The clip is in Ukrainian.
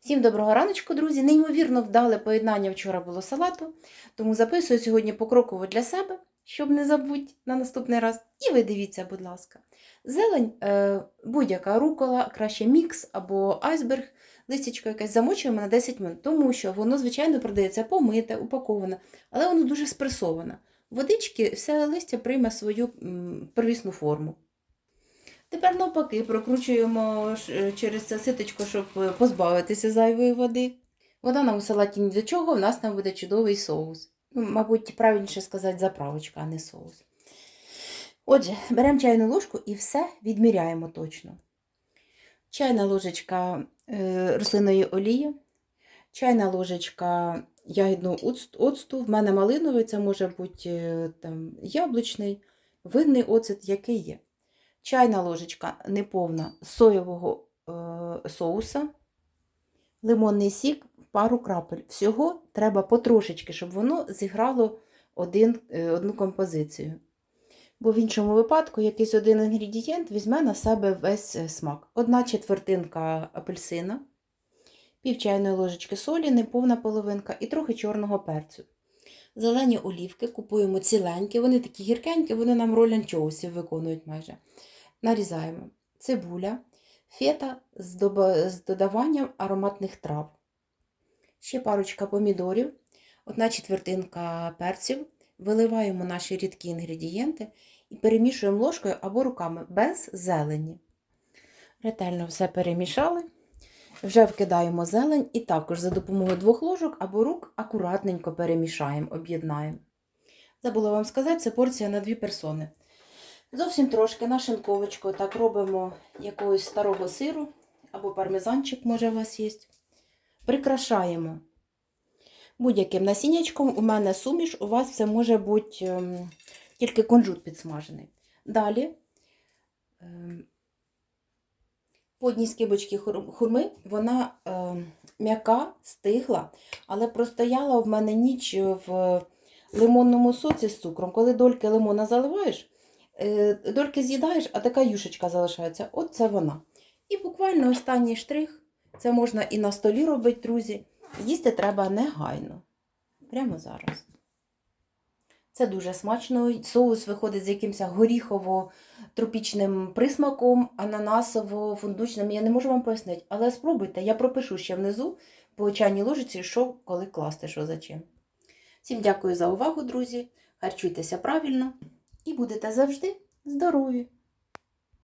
Всім доброго раночку, друзі! Неймовірно вдале поєднання вчора було салату, тому записую сьогодні покроково для себе, щоб не забудь на наступний раз. І ви дивіться, будь ласка. Зелень, е, будь-яка рукола, краще мікс або айсберг, листячко якесь замочуємо на 10 минут, тому що воно, звичайно, продається помите, упаковане, але воно дуже спресоване. Водички все листя прийме свою первісну форму. Тепер навпаки прокручуємо через це ситочко, щоб е, позбавитися зайвої води. Вода нам у салаті ні до чого, в нас там буде чудовий соус. Ну, мабуть, правильніше сказати заправочка, а не соус. Отже, беремо чайну ложку і все відміряємо точно. Чайна ложечка е, рослинної олії, чайна ложечка ягідного оцту. В мене малиновий, це може бути е, там, яблучний, винний оцет, який є чайна ложечка неповна соєвого е, соуса, лимонний сік, пару крапель. Всього треба потрошечки, щоб воно зіграло один, е, одну композицію. Бо в іншому випадку якийсь один інгредієнт візьме на себе весь е, смак. Одна четвертинка апельсина, пів чайної ложечки солі, неповна половинка і трохи чорного перцю. Зелені олівки купуємо ціленькі, вони такі гіркенькі, вони нам роль анчоусів виконують майже. Нарізаємо цибуля, фета з, додаванням ароматних трав. Ще парочка помідорів, одна четвертинка перців. Виливаємо наші рідкі інгредієнти і перемішуємо ложкою або руками без зелені. Ретельно все перемішали. Вже вкидаємо зелень і також за допомогою двох ложок або рук акуратненько перемішаємо, об'єднаємо. Забула вам сказати, це порція на дві персони. Зовсім трошки на шинковочку так робимо якогось старого сиру або пармезанчик, може, у вас є. Прикрашаємо будь-яким насіннячком. У мене суміш, у вас це може бути ем, тільки кунжут підсмажений. Далі ем, по одній скибочці хур- хурми вона ем, м'яка, стигла, але простояла в мене ніч в лимонному соці з цукром. Коли дольки лимона заливаєш, е, дольки з'їдаєш, а така юшечка залишається. От це вона. І буквально останній штрих. Це можна і на столі робити, друзі. Їсти треба негайно. Прямо зараз. Це дуже смачно. Соус виходить з якимось горіхово-тропічним присмаком, ананасово-фундучним. Я не можу вам пояснити, але спробуйте, я пропишу ще внизу по чайній ложиці, що коли класти, що за чим. Всім дякую за увагу, друзі. Харчуйтеся правильно і будете завжди здорові!